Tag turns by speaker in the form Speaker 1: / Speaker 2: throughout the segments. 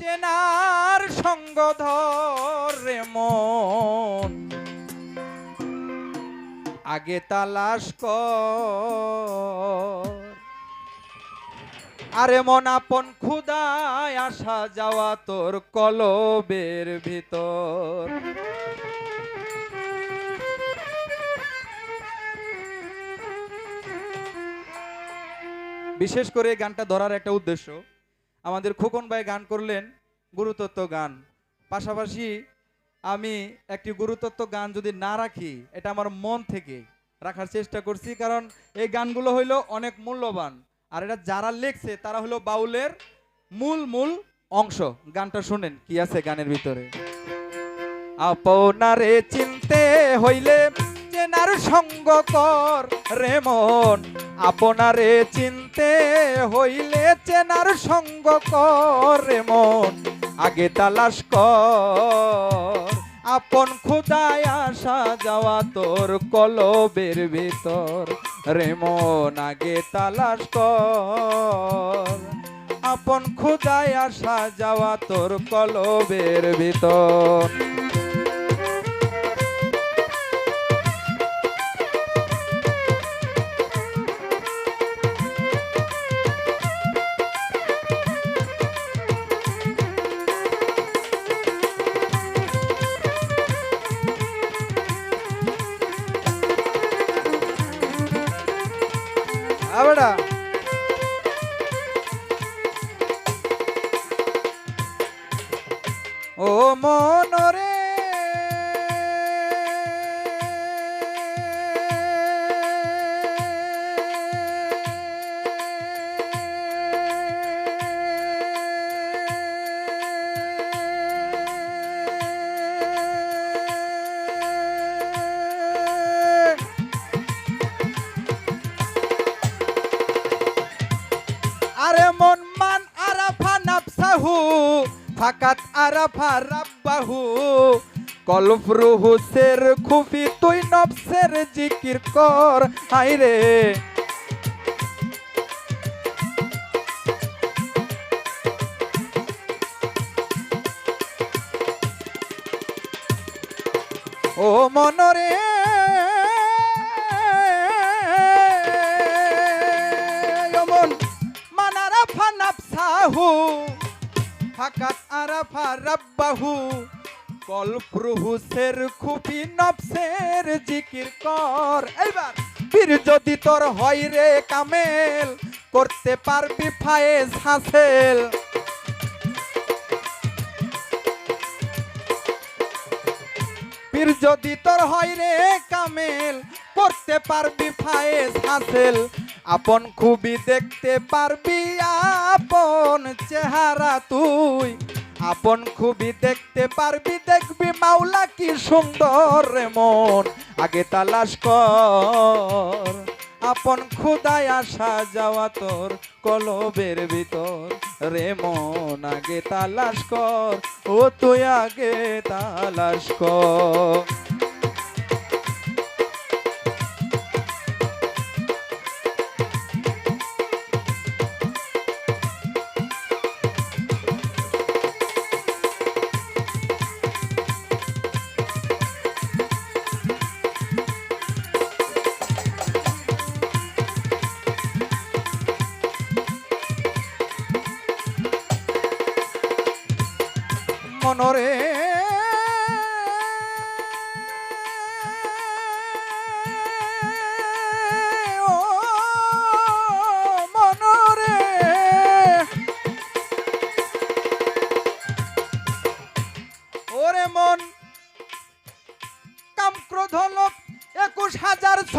Speaker 1: চেনার সঙ্গ ধরে মন। আগে তালাশ কর। আরে মন আপন খুদায় আসা যাওয়া তোর কলবের ভিতর। বিশেষ করে গানটা ধরার একটা উদ্দেশ্য। আমাদের খোকন ভাই গান করলেন, গুরুতত্ত্ব গান। পাশাপাশি আমি একটি গুরুতত্ত্ব গান যদি না রাখি, এটা আমার মন থেকে রাখার চেষ্টা করছি, কারণ এই গানগুলো হইল অনেক মূল্যবান। আর এটা যারা লেখছে, তারা হলো বাউলের মূল মূল অংশ। গানটা শুনেন, কি আছে গানের ভিতরে? আপনারে চিনতে হইলে চেনার সঙ্গ কর রে মন। আপনারে চিনতে হইলে চেনার সঙ্গ কর মন। আগে তালাশ কর, আপন খুদায় আসা যাওয়া তোর কলবের ভিতর। রে মন, আগে তালাশ কর, আপন খুদায় আসা যাওয়া তোর কলবের ভিতর। அவடா আরে মন আরাফা নাফসাহু, ফাকাত আরাফা রাব্বাহু। কলফ রুহুসের খুফি, তুই নফসের জিকির কর। হাইরে ও মনরে ফানাফসাহু ফাকাত আরাফা রাব্বাহু কল্প রুহুসের খুপি নফসের জিকির কর। এইবার পীর যদি তোর হয় রে কামেল, করতে পারবি ফায়েজ হাসেল। পীর যদি তোর হয় রে কামেল, করতে পারবি ফায়েজ হাসেল। আপন খুবই দেখতে পারবি আপন চেহারা তুই। আপন খুবই দেখতে পারবি, দেখবি মাওলা কি সুন্দর রে মন। আগে তালাশ কর, আপন খুদায় আসা যাওয়া তোর কলবের ভিতর রে মন। আগে তালাশ কর, ও তুই আগে তালাশ কর।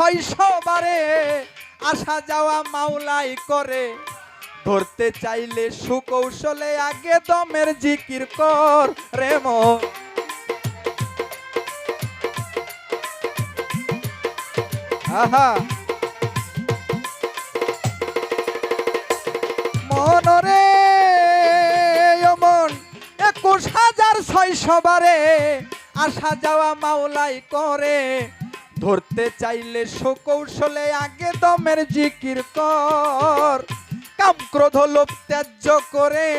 Speaker 1: হাজার ছয়শো বারে আসা যাওয়া মাওলাই করে। ধরতে চাইলে সুকৌশলে আগে দমের জিকির কর রে মন আহা। মনরে মন একুশ হাজার ছয়শো বারে আসা যাওয়া মাওলাই করে। ধরতে চাইলে সুকৌশলে আগে দমের জিকির কর। কাম, ক্রোধ, লোভ, ত্যায্য করে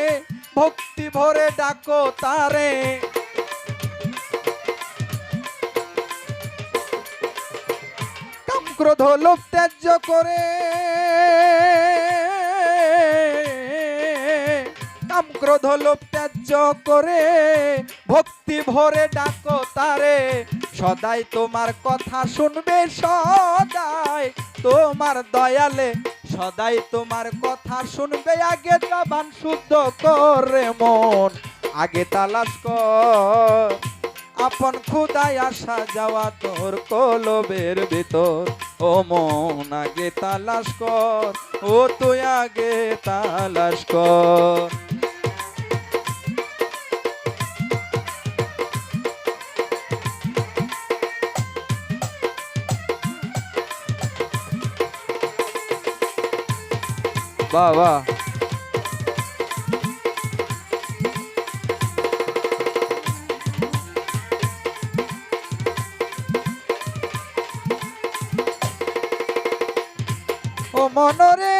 Speaker 1: ভক্তি ভরে ডাকো তারে। ক্রোধ, লোভ, ত্যায্য করে কাম, ক্রোধ, লোভ, ত্যায্য করে ভক্তি ভরে ডাকো তারে। সদাই তোমার কথা শুনবে, সদাই তোমার দয়ালে। সদাই তোমার কথা শুনবে, আগে জবান শুদ্ধ করে মন। আগে তালাশ কর, আপন খুদায় আসা যাওয়া তোর কলবের ভিতর। ও মন, আগে তালাশ কর, ও তুই আগে তালাশ কর। বাবা ও মনরে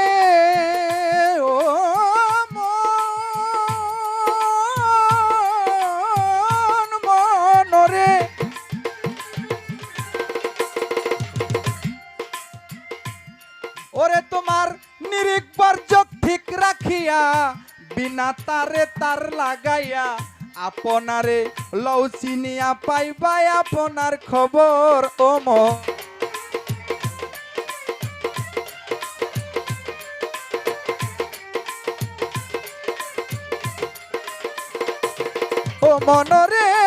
Speaker 1: রাখিয়া বিনা তারে তার লাগাইয়া, আপনারে লৌ চিনিয়া পাইবাই আপনার খবর, ও মন ও মনরে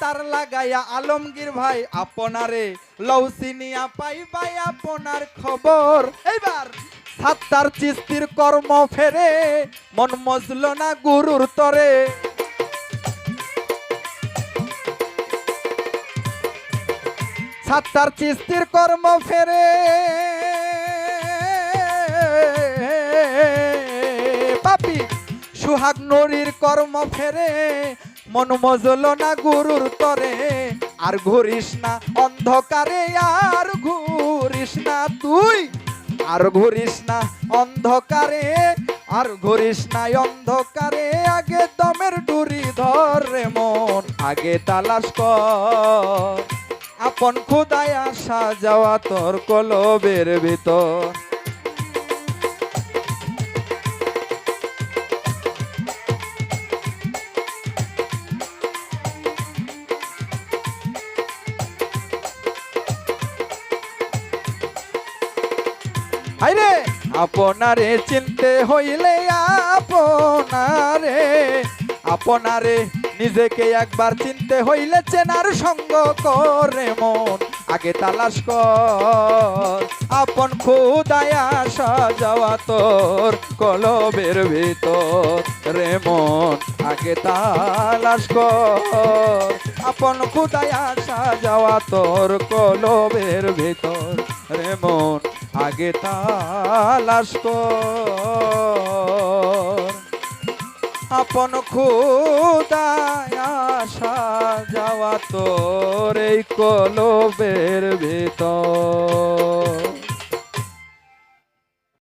Speaker 1: তারে লাগাইয়া, আলমগীর ভাই, আপনারে লৌসিনিয়া পাই ভাই, আপনার খবর। এইবার সাত্তার চিস্তির কর্ম ফেরে, মন মজল না গুরুর তরে। সাত্তার চিস্তির কর্ম ফেরে। পাপি সুহাগ নরীর কর্ম ফেরে। মন মজল না গুরুর তরে, আর ঘুরিস না অন্ধকারে, আর ঘুরিস না তুই, আর ঘুরিস না অন্ধকারে, আর ঘুরিস না অন্ধকারে, আগে দমের ডুরি ধরে মন, আগে তালাশ কর। আপন খুদায় আসা যাওয়া তোর কলবের ভিতর। হাইরে। আপনারে চিনতে হইলে আপনারে আপনারে নিজেকে একবার চিনতে হইলে চেনার সঙ্গ করে মন। আগে তালাশ কর, আপন খুদায়া সাজাওয়া তোর কলবের ভিতর রে মন। আগে তালাশ কর, আপন খুদায়া সাজাওয়া তোর কলবের ভিতর রে মন। আগে তালাশ আপন খুদায় আসা যাওয়া তোর এই কলবের ভিতর।